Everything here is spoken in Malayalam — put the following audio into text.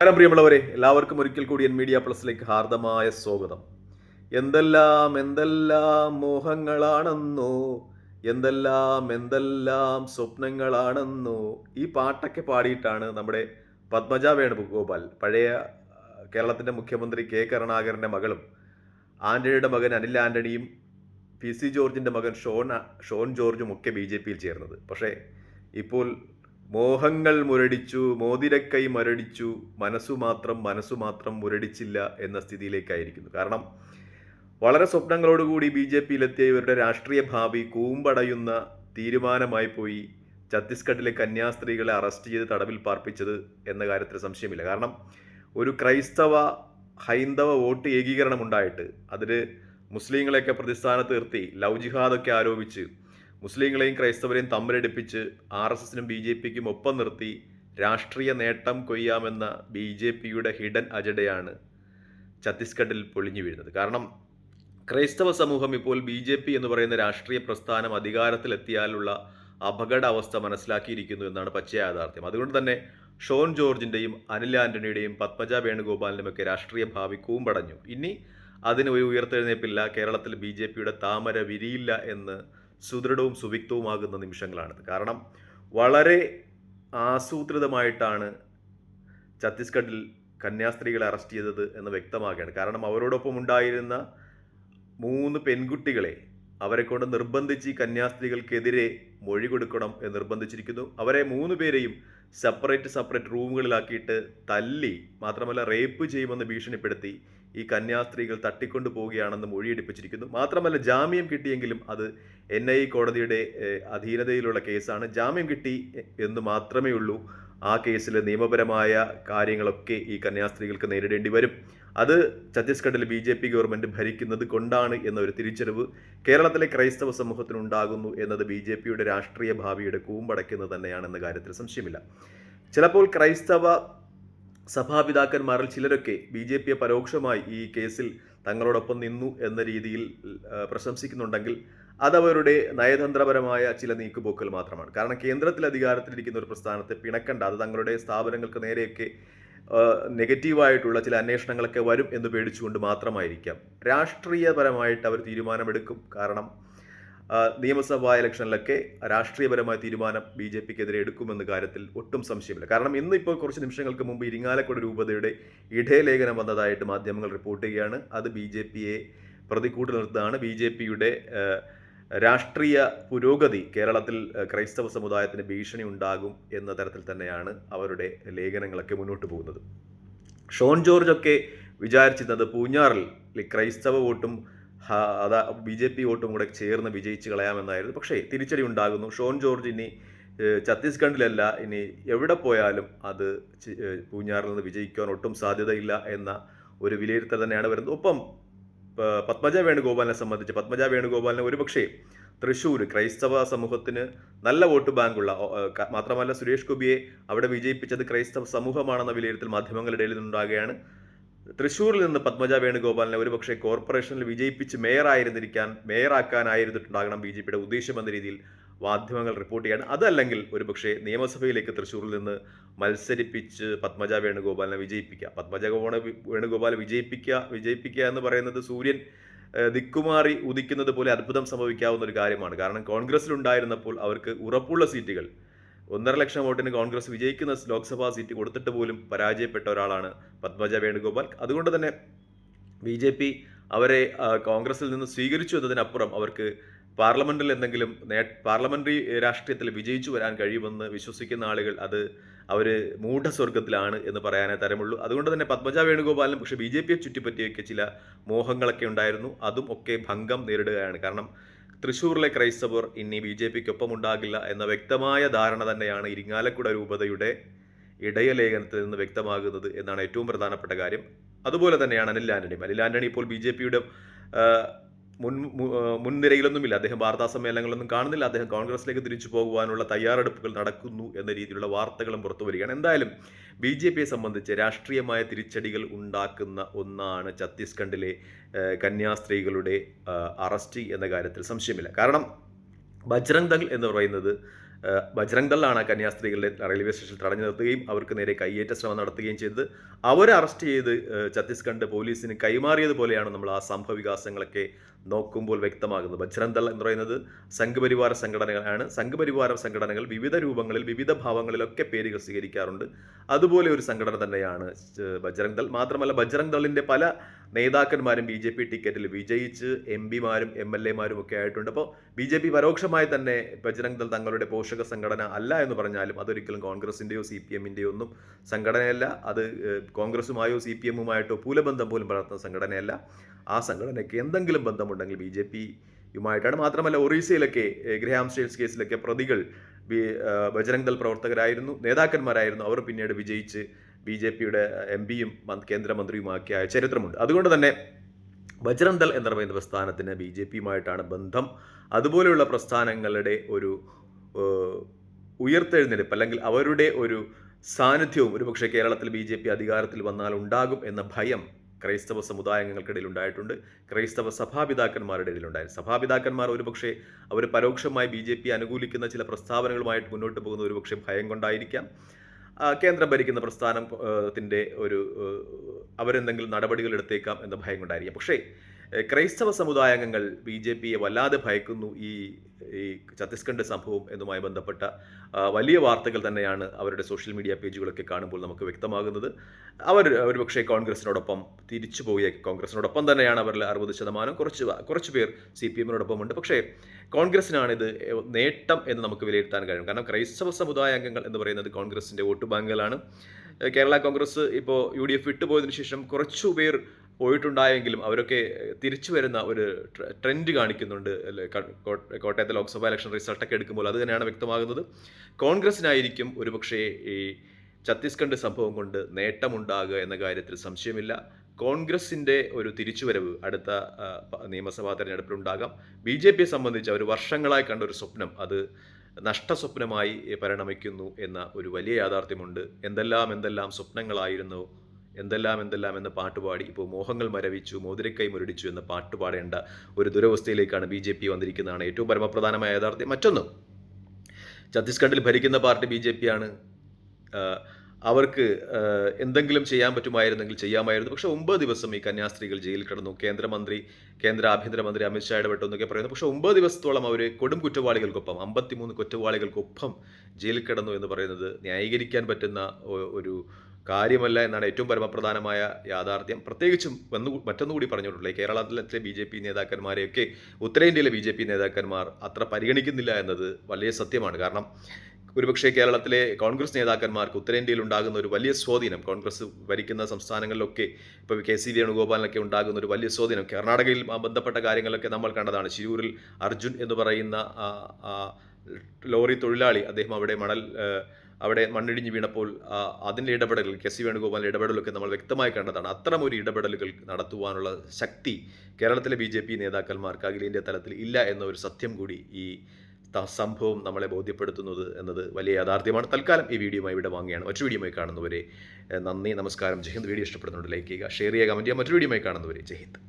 നമസ്കാരം പ്രിയമുള്ളവരെ എല്ലാവർക്കും ഒരിക്കൽ കൂടി എൻ മീഡിയ പ്ലസിലേക്ക് ഹാർദമായ സ്വാഗതം. എന്തെല്ലാം എന്തെല്ലാം മോഹങ്ങളാണെന്നോ എന്തെല്ലാം എന്തെല്ലാം സ്വപ്നങ്ങളാണെന്നോ ഈ പാട്ടൊക്കെ പാടിയിട്ടാണ് നമ്മുടെ പത്മജ വേണുഗോപാൽ പഴയ കേരളത്തിന്റെ മുഖ്യമന്ത്രി കെ കരുണാകരന്റെ മകളും ആന്റണിയുടെ മകൻ അനിൽ ആന്റണിയും പി സി ജോർജിന്റെ മകൻ ഷോൺ ഷോൺ ജോർജും ഒക്കെ ബി ജെ പിയിൽ ചേർന്നത്. പക്ഷേ ഇപ്പോൾ മോഹങ്ങൾ മുരടിച്ചു മോതിരക്കൈ മരടിച്ചു മനസ്സു മാത്രം മനസ്സു മാത്രം മുരടിച്ചില്ല എന്ന സ്ഥിതിയിലേക്കായിരിക്കുന്നു. കാരണം വളരെ സ്വപ്നങ്ങളോടുകൂടി ബി ജെ പിയിലെത്തിയ ഇവരുടെ രാഷ്ട്രീയ ഭാവി കൂമ്പടയുന്ന തീരുമാനമായി പോയി ഛത്തീസ്ഗഡിലെ കന്യാസ്ത്രീകളെ അറസ്റ്റ് ചെയ്ത് തടവിൽ പാർപ്പിച്ചത് എന്ന കാര്യത്തിൽ സംശയമില്ല. കാരണം ഒരു ക്രൈസ്തവ ഹൈന്ദവ വോട്ട് ഏകീകരണം ഉണ്ടായിട്ട് അതിൽ മുസ്ലിങ്ങളെയൊക്കെ പ്രതിസ്ഥാനത്ത് നിർത്തി ലവ് ജിഹാദൊക്കെ ആരോപിച്ച് മുസ്ലിങ്ങളെയും ക്രൈസ്തവരെയും തമ്മിലടിപ്പിച്ച് ആർ എസ് എസിനും ബി ജെ പിക്കും ഒപ്പം നിർത്തി രാഷ്ട്രീയ നേട്ടം കൊയ്യാമെന്ന ബി ജെ പിയുടെ ഹിഡൻ അജണ്ടയാണ് ഛത്തീസ്ഗഡിൽ പൊളിഞ്ഞു വീഴുന്നത്. കാരണം ക്രൈസ്തവ സമൂഹം ഇപ്പോൾ ബി ജെ പി എന്ന് പറയുന്ന രാഷ്ട്രീയ പ്രസ്ഥാനം അധികാരത്തിലെത്തിയാലുള്ള അപകട അവസ്ഥ മനസ്സിലാക്കിയിരിക്കുന്നു എന്നാണ് പച്ച യാഥാർത്ഥ്യം. അതുകൊണ്ട് തന്നെ ഷോൺ ജോർജിന്റെയും അനിൽ ആന്റണിയുടെയും പത്മജ വേണുഗോപാലിന്റെയും ഒക്കെ രാഷ്ട്രീയ ഭാവി കൂമ്പടഞ്ഞു. ഇനി അതിന് ഒരു ഉയർത്തെഴുന്നേപ്പില്ല. കേരളത്തിൽ ബി ജെ പിയുടെ താമര വിരിയില്ല എന്ന് സുദൃഢവും സുവിക്തവുമാകുന്ന നിമിഷങ്ങളാണിത്. കാരണം വളരെ ആസൂത്രിതമായിട്ടാണ് ഛത്തീസ്ഗഡിൽ കന്യാസ്ത്രീകളെ അറസ്റ്റ് ചെയ്തത് എന്ന് വ്യക്തമാകുകയാണ് കാരണം അവരോടൊപ്പം ഉണ്ടായിരുന്ന മൂന്ന് പെൺകുട്ടികളെ അവരെ കൊണ്ട് നിർബന്ധിച്ച് കന്യാസ്ത്രീകൾക്കെതിരെ മൊഴി കൊടുക്കണം എന്ന് നിർബന്ധിച്ചിരിക്കുന്നു. അവരെ മൂന്ന് പേരെയും സെപ്പറേറ്റ് സെപ്പറേറ്റ് റൂമുകളിലാക്കിയിട്ട് തല്ലി മാത്രമല്ല റേപ്പ് ചെയ്യുമെന്ന് ഭീഷണിപ്പെടുത്തി ഈ കന്യാസ്ത്രീകൾ തട്ടിക്കൊണ്ടു പോവുകയാണെന്ന് മൊഴിയെടുപ്പിച്ചിരിക്കുന്നു. മാത്രമല്ല ജാമ്യം കിട്ടിയെങ്കിലും അത് എൻ ഐ കോടതിയുടെ അധീനതയിലുള്ള കേസാണ്. ജാമ്യം കിട്ടി എന്ന് മാത്രമേ ഉള്ളൂ. ആ കേസിൽ നിയമപരമായ കാര്യങ്ങളൊക്കെ ഈ കന്യാസ്ത്രീകൾക്ക് നേരിടേണ്ടി വരും. അത് ഛത്തീസ്ഗഡിൽ ബി ജെ പി ഗവൺമെന്റ് ഭരിക്കുന്നത് കൊണ്ടാണ് എന്നൊരു തിരിച്ചറിവ് കേരളത്തിലെ ക്രൈസ്തവ സമൂഹത്തിനുണ്ടാകുന്നു എന്നത് ബി ജെ പിയുടെ രാഷ്ട്രീയ ഭാവിയുടെ കൂമ്പടയ്ക്കുന്നത് തന്നെയാണെന്ന കാര്യത്തിൽ സംശയമില്ല. ചിലപ്പോൾ ക്രൈസ്തവ സഭാപിതാക്കന്മാരിൽ ചിലരൊക്കെ ബി ജെ പിയെ പരോക്ഷമായി ഈ കേസിൽ തങ്ങളോടൊപ്പം നിന്നു എന്ന രീതിയിൽ പ്രശംസിക്കുന്നുണ്ടെങ്കിൽ അതവരുടെ നയതന്ത്രപരമായ ചില നീക്കുപോക്കൽ മാത്രമാണ്. കാരണം കേന്ദ്രത്തിൽ അധികാരത്തിലിരിക്കുന്ന ഒരു പ്രസ്ഥാനത്തെ പിണക്കണ്ട അത് തങ്ങളുടെ സ്ഥാപനങ്ങൾക്ക് നേരെയൊക്കെ നെഗറ്റീവായിട്ടുള്ള ചില അന്വേഷണങ്ങളൊക്കെ വരും എന്ന് പേടിച്ചുകൊണ്ട് മാത്രമായിരിക്കാം. രാഷ്ട്രീയപരമായിട്ട് അവർ തീരുമാനമെടുക്കും. കാരണം നിയമസഭാ ഇലക്ഷനിലൊക്കെ രാഷ്ട്രീയപരമായ തീരുമാനം ബി ജെ പിക്കെതിരെ എടുക്കുമെന്ന കാര്യത്തിൽ ഒട്ടും സംശയമില്ല. കാരണം ഇന്ന് ഇപ്പോൾ കുറച്ച് നിമിഷങ്ങൾക്ക് മുമ്പ് ഇരിങ്ങാലക്കുട രൂപതയുടെ ഇടയലേഖനം വന്നതായിട്ട് മാധ്യമങ്ങൾ റിപ്പോർട്ട് ചെയ്യുകയാണ്. അത് ബി ജെ പിയെ പ്രതിക്കൂട്ടിൽ നിർത്തുകയാണ് ബി ജെ പിയുടെ രാഷ്ട്രീയ പുരോഗതി കേരളത്തിൽ ക്രൈസ്തവ സമുദായത്തിന് ഭീഷണി ഉണ്ടാകും എന്ന തരത്തിൽ തന്നെയാണ് അവരുടെ ലേഖനങ്ങളൊക്കെ മുന്നോട്ട് പോകുന്നത്. ഷോൺ ജോർജ് ഒക്കെ വിചാരിച്ചിരുന്നത് പൂഞ്ഞാറിൽ ക്രൈസ്തവ വോട്ടും അതാ ബി ജെ പി വോട്ടും കൂടെ ചേർന്ന് വിജയിച്ച് കളയാമെന്നായിരുന്നു. പക്ഷേ തിരിച്ചടി ഉണ്ടാകുന്നു. ഷോൺ ജോർജ് ഇനി ഛത്തീസ്ഗഡിലല്ല. ഇനി എവിടെ പോയാലും അത് പൂഞ്ഞാറിൽ നിന്ന് വിജയിക്കാൻ ഒട്ടും സാധ്യതയില്ല എന്ന ഒരു വിലയിരുത്തൽ തന്നെയാണ് വരുന്നത്. ഒപ്പം പത്മജ വേണുഗോപാലിനെ സംബന്ധിച്ച് പത്മജ വേണുഗോപാലിനെ ഒരുപക്ഷേ തൃശ്ശൂർ ക്രൈസ്തവ സമൂഹത്തിന് നല്ല വോട്ട് ബാങ്കുള്ള മാത്രമല്ല സുരേഷ് ഗോപിയെ അവിടെ വിജയിപ്പിച്ചത് ക്രൈസ്തവ സമൂഹമാണെന്ന വിലയിരുത്തൽ മാധ്യമങ്ങളുടെ ഇടയിൽ നിന്നുണ്ടാകുകയാണ്. തൃശ്ശൂരിൽ നിന്ന് പത്മജ വേണുഗോപാലിനെ ഒരുപക്ഷെ കോർപ്പറേഷനിൽ വിജയിപ്പിച്ച് മേയറായിരുന്നിരിക്കാൻ മേയറാക്കാനായിരുന്നിട്ടുണ്ടാകണം ബി ജെ പിയുടെ ഉദ്ദേശം എന്ന രീതിയിൽ മാധ്യമങ്ങൾ റിപ്പോർട്ട് ചെയ്യാണ്. അതല്ലെങ്കിൽ ഒരുപക്ഷെ നിയമസഭയിലേക്ക് തൃശ്ശൂരിൽ നിന്ന് മത്സരിപ്പിച്ച് പത്മജ വേണുഗോപാലിനെ വിജയിപ്പിക്കുക പത്മജ വേണുഗോപാൽ വിജയിപ്പിക്കുക വിജയിപ്പിക്കുക എന്ന് പറയുന്നത് സൂര്യൻ ദിക്കുമാറി ഉദിക്കുന്നത് പോലെ അത്ഭുതം സംഭവിക്കാവുന്ന ഒരു കാര്യമാണ്. കാരണം കോൺഗ്രസിലുണ്ടായിരുന്നപ്പോൾ അവർക്ക് ഉറപ്പുള്ള സീറ്റുകൾ ഒന്നര ലക്ഷം വോട്ടിന് കോൺഗ്രസ് വിജയിക്കുന്ന ലോക്സഭാ സീറ്റ് കൊടുത്തിട്ട് പോലും പരാജയപ്പെട്ട ഒരാളാണ് പത്മജ വേണുഗോപാൽ. അതുകൊണ്ട് തന്നെ ബി ജെ പി അവരെ കോൺഗ്രസിൽ നിന്ന് സ്വീകരിച്ചു എന്നതിനപ്പുറം അവർക്ക് പാർലമെന്റിൽ എന്തെങ്കിലും നേ പാർലമെന്ററി രാഷ്ട്രീയത്തിൽ വിജയിച്ചു വരാൻ കഴിയുമെന്ന് വിശ്വസിക്കുന്ന ആളുകൾ അത് അവർ മൂഢസ്വർഗത്തിലാണ് എന്ന് പറയാനേ തരമുള്ളൂ. അതുകൊണ്ട് തന്നെ പത്മജ വേണുഗോപാലിനും പക്ഷേ ബി ജെ പിയെ ചുറ്റിപ്പറ്റിയൊക്കെ ചില മോഹങ്ങളൊക്കെ ഉണ്ടായിരുന്നു. അതും ഒക്കെ ഭംഗം നേരിടുകയാണ്. കാരണം തൃശ്ശൂരിലെ ക്രൈസ്തവർ ഇനി ബി ജെ പിക്കൊപ്പം ഉണ്ടാകില്ല എന്ന വ്യക്തമായ ധാരണ തന്നെയാണ് ഇരിങ്ങാലക്കുട രൂപതയുടെ ഇടയലേഖനത്തിൽ നിന്ന് വ്യക്തമാകുന്നത് എന്നാണ് ഏറ്റവും പ്രധാനപ്പെട്ട കാര്യം. അതുപോലെ തന്നെയാണ് അനിൽ ആന്റണി അനിൽ ആന്റണി ഇപ്പോൾ ബി ജെ പിയുടെ മുൻ മുൻനിരയിലൊന്നുമില്ല. അദ്ദേഹം വാർത്താ സമ്മേളനങ്ങളൊന്നും കാണുന്നില്ല. അദ്ദേഹം കോൺഗ്രസിലേക്ക് തിരിച്ചു പോകുവാനുള്ള തയ്യാറെടുപ്പുകൾ നടക്കുന്നു എന്ന രീതിയിലുള്ള വാർത്തകളും പുറത്തു വരികയാണ്. എന്തായാലും ബി ജെ പിയെ സംബന്ധിച്ച് രാഷ്ട്രീയമായ തിരിച്ചടികൾ ഉണ്ടാക്കുന്ന ഒന്നാണ് ഛത്തീസ്ഗഡിലെ കന്യാസ്ത്രീകളുടെ അറസ്റ്റ് എന്ന കാര്യത്തിൽ സംശയമില്ല. കാരണം ബജ്രംഗ് ദൾ എന്ന് പറയുന്നത് ബജ്രംഗ് ദളാണ് കന്യാസ്ത്രീകളെ റെയിൽവേ സ്റ്റേഷനിൽ തടഞ്ഞു നിർത്തുകയും അവർക്ക് നേരെ കയ്യേറ്റ ശ്രമം നടത്തുകയും ചെയ്തത്. അവരെ അറസ്റ്റ് ചെയ്ത് ഛത്തീസ്ഗഡ് പോലീസിന് കൈമാറിയതുപോലെയാണ് നമ്മൾ ആ സംഭവ വികാസങ്ങളൊക്കെ നോക്കുമ്പോൾ വ്യക്തമാകുന്നത് ബജ്രംഗ് ദൾ എന്ന് പറയുന്നത് സംഘപരിവാര സംഘടനകളാണ്. സംഘപരിവാര സംഘടനകൾ വിവിധ രൂപങ്ങളിൽ വിവിധ ഭാവങ്ങളിലൊക്കെ പേരുകൾ സ്വീകരിക്കാറുണ്ട് അതുപോലെ ഒരു സംഘടന തന്നെയാണ് ബജ്രംഗ് ദൾ. മാത്രമല്ല ബജ്രംഗ് ദളിന്റെ പല നേതാക്കന്മാരും ബി ജെ പി ടിക്കറ്റിൽ വിജയിച്ച് എം പിമാരും എം എൽ എമാരും ഒക്കെ ആയിട്ടുണ്ട്. അപ്പോൾ ബി ജെ പി പരോക്ഷമായി തന്നെ ബജ്രംഗ് ദൾ തങ്ങളുടെ പോഷക സംഘടന അല്ല എന്ന് പറഞ്ഞാലും അതൊരിക്കലും കോൺഗ്രസിന്റെയോ സി പി എമ്മിന്റെയോ ഒന്നും സംഘടനയല്ല. അത് കോൺഗ്രസുമായോ സി പി എമ്മുമായിട്ടോ പൂലബന്ധം പോലും പുലർത്തുന്ന സംഘടനയല്ല. ആ സംഘടനയ്ക്ക് എന്തെങ്കിലും ബന്ധമുണ്ടെങ്കിൽ ബി ജെ പി യുമായിട്ടാണ് മാത്രമല്ല ഒറീസയിലൊക്കെ ഗ്രഹാം സ്റ്റേൽസ് കേസിലൊക്കെ പ്രതികൾ ബി ഏഹ്, ദൾ പ്രവർത്തകരായിരുന്നു നേതാക്കന്മാരായിരുന്നു. അവർ പിന്നീട് വിജയിച്ച് ബി ജെ പിയുടെ എം പിയും കേന്ദ്രമന്ത്രിയുമാക്കിയ ചരിത്രമുണ്ട്. അതുകൊണ്ട് തന്നെ ബജ്രംഗ് ദൾ എന്ന് പറയുന്ന പ്രസ്ഥാനത്തിന് ബി ജെ പിയുമായിട്ടാണ് ബന്ധം. അതുപോലെയുള്ള പ്രസ്ഥാനങ്ങളുടെ ഒരു ഉയർത്തെഴുന്നേൽപ്പ് അല്ലെങ്കിൽ അവരുടെ ഒരു സാന്നിധ്യവും ഒരുപക്ഷെ കേരളത്തിൽ ബി ജെ പി അധികാരത്തിൽ വന്നാൽ ഉണ്ടാകും എന്ന ഭയം ക്രൈസ്തവ സമുദായങ്ങൾക്കിടയിൽ ഉണ്ടായിട്ടുണ്ട് ക്രൈസ്തവ സഭാപിതാക്കന്മാരുടെ ഇടയിലുണ്ടായിരുന്നു സഭാപിതാക്കന്മാർ ഒരുപക്ഷെ അവർ പരോക്ഷമായി ബി ജെ പി അനുകൂലിക്കുന്ന ചില പ്രസ്താവനകളുമായിട്ട് മുന്നോട്ട് പോകുന്ന ഒരുപക്ഷെ ഭയം കൊണ്ടായിരിക്കാം കേന്ദ്രം ഭരിക്കുന്ന പ്രസ്ഥാനത്തിന്റെ ഒരു അവരെന്തെങ്കിലും നടപടികൾ എടുത്തേക്കാം എന്ന ഭയം കൊണ്ടായിരിക്കാം പക്ഷേ ക്രൈസ്തവ സമുദായാംഗങ്ങൾ ബി ജെ പിയെ വല്ലാതെ ഭയക്കുന്നു ഈ ഈ ഛത്തീസ്ഗഡ് സംഭവം എന്നുമായി ബന്ധപ്പെട്ട വലിയ വാർത്തകൾ തന്നെയാണ് അവരുടെ സോഷ്യൽ മീഡിയ പേജുകളൊക്കെ കാണുമ്പോൾ നമുക്ക് വ്യക്തമാകുന്നത്. അവർ ഒരുപക്ഷെ കോൺഗ്രസിനോടൊപ്പം തിരിച്ചു പോയ കോൺഗ്രസിനോടൊപ്പം തന്നെയാണ് അവരിൽ അറുപത് ശതമാനം. കുറച്ച് കുറച്ച് പേർ സി പി എമ്മിനോടൊപ്പം ഉണ്ട് പക്ഷേ കോൺഗ്രസിനാണ് ഇത് നേട്ടം എന്ന് നമുക്ക് വിലയിരുത്താൻ കഴിയും. കാരണം ക്രൈസ്തവ സമുദായ അംഗങ്ങൾ എന്ന് പറയുന്നത് കോൺഗ്രസിന്റെ വോട്ട് ബാങ്കുകളാണ്. കേരള കോൺഗ്രസ് ഇപ്പോൾ യു ഡി എഫ് വിട്ടുപോയതിനു ശേഷം കുറച്ചു പേർ പോയിട്ടുണ്ടായെങ്കിലും അവരൊക്കെ തിരിച്ചു വരുന്ന ഒരു ട്രെൻഡ് കാണിക്കുന്നുണ്ട്. കോട്ടയത്തെ ലോക്സഭാ ഇലക്ഷൻ റിസൾട്ടൊക്കെ എടുക്കുമ്പോൾ അത് തന്നെയാണ് വ്യക്തമാകുന്നത്. കോൺഗ്രസിനായിരിക്കും ഒരുപക്ഷേ ഈ ഛത്തീസ്ഗഡ് സംഭവം കൊണ്ട് നേട്ടമുണ്ടാകുക എന്ന കാര്യത്തിൽ സംശയമില്ല. കോൺഗ്രസിന്റെ ഒരു തിരിച്ചുവരവ് അടുത്ത നിയമസഭാ തെരഞ്ഞെടുപ്പിൽ തെരഞ്ഞെടുപ്പിലുണ്ടാകാം ബി ജെ പിയെ സംബന്ധിച്ച് അവർ വർഷങ്ങളായി കണ്ട ഒരു സ്വപ്നം അത് നഷ്ടസ്വപ്നമായി പരിണമിക്കുന്നു എന്ന ഒരു വലിയ യാഥാർത്ഥ്യമുണ്ട്. എന്തെല്ലാം എന്തെല്ലാം സ്വപ്നങ്ങളായിരുന്നു എന്തെല്ലാം എന്തെല്ലാം എന്ന പാട്ടുപാടി ഇപ്പോൾ മോഹങ്ങൾ മരവിച്ചു മോതിരക്കൈ മുരടിച്ചു എന്ന പാട്ടുപാടേണ്ട ഒരു ദുരവസ്ഥയിലേക്കാണ് ബി ജെ പി വന്നിരിക്കുന്നതാണ് ഏറ്റവും പരമപ്രധാനമായ യാഥാർത്ഥ്യം. മറ്റൊന്ന് ഛത്തീസ്ഗഡിൽ ഭരിക്കുന്ന പാർട്ടി ബി ജെ പി ആണ് അവർക്ക് എന്തെങ്കിലും ചെയ്യാൻ പറ്റുമായിരുന്നെങ്കിൽ ചെയ്യാമായിരുന്നു. പക്ഷേ ഒമ്പത് ദിവസം ഈ കന്യാസ്ത്രീകൾ ജയിലിൽ കിടന്നു. കേന്ദ്രമന്ത്രി കേന്ദ്ര ആഭ്യന്തരമന്ത്രി അമിത്ഷാ ഇടപെട്ടു എന്നൊക്കെ പറയുന്നു. പക്ഷേ ഒമ്പത് ദിവസത്തോളം അവർ കൊടും കുറ്റവാളികൾക്കൊപ്പം അമ്പത്തിമൂന്ന് കുറ്റവാളികൾക്കൊപ്പം ജയിലിൽ കിടന്നു എന്ന് പറയുന്നത് ന്യായീകരിക്കാൻ പറ്റുന്ന ഒരു കാര്യമല്ല എന്നാണ് ഏറ്റവും പരമപ്രധാനമായ യാഥാർത്ഥ്യം. പ്രത്യേകിച്ചും വന്നു മറ്റൊന്നുകൂടി പറഞ്ഞിട്ടുള്ളത് കേരളത്തിലെ ബി ജെ പി നേതാക്കന്മാരെയൊക്കെ ഉത്തരേന്ത്യയിലെ ബി ജെ പി നേതാക്കന്മാർ അത്ര പരിഗണിക്കുന്നില്ല എന്നത് വലിയ സത്യമാണ്. കാരണം ഒരുപക്ഷേ കേരളത്തിലെ കോൺഗ്രസ് നേതാക്കന്മാർക്ക് ഉത്തരേന്ത്യയിൽ ഉണ്ടാകുന്ന ഒരു വലിയ സ്വാധീനം കോൺഗ്രസ് ഭരിക്കുന്ന സംസ്ഥാനങ്ങളിലൊക്കെ ഇപ്പോൾ കെ സി വേണുഗോപാലിനൊക്കെ ഉണ്ടാകുന്ന ഒരു വലിയ സ്വാധീനം കർണാടകയിൽ ബന്ധപ്പെട്ട കാര്യങ്ങളൊക്കെ നമ്മൾ കണ്ടതാണ്. ശിരൂരിൽ അർജുൻ എന്ന് പറയുന്ന ലോറി തൊഴിലാളി അദ്ദേഹം അവിടെ മണൽ അവിടെ മണ്ണിടിഞ്ഞ് വീണപ്പോൾ അതിന്റെ ഇടപെടൽ കെ സി വേണുഗോപാലിന്റെ ഇടപെടലൊക്കെ നമ്മൾ വ്യക്തമായി കണ്ടതാണ്. അത്തരം ഒരു ഇടപെടലുകൾ നടത്തുവാനുള്ള ശക്തി കേരളത്തിലെ ബി ജെ പി നേതാക്കന്മാർക്ക് അഖിലേന്ത്യാ തലത്തിൽ ഇല്ല എന്ന ഒരു സത്യം കൂടി ഈ സംഭവം നമ്മളെ ബോധ്യപ്പെടുത്തുന്നത് എന്നത് വലിയ യാഥാർത്ഥ്യമാണ്. തൽക്കാലം ഈ വീഡിയോമായി ഇവിടെ വാങ്ങുകയാണ്. മറ്റു വീഡിയോമായി കാണുന്നവരെ നന്ദി നമസ്കാരം. ജയ്ഹിന്ദ് വീഡിയോ ഇഷ്ടപ്പെടുന്നുണ്ട് ലൈക്ക് ചെയ്യുക ഷെയർ ചെയ്യുക കമന്റ് ചെയ്യുക. മറ്റൊരു വീഡിയോമായി കാണുന്നവരെ ജയ്ഹിന്ദ്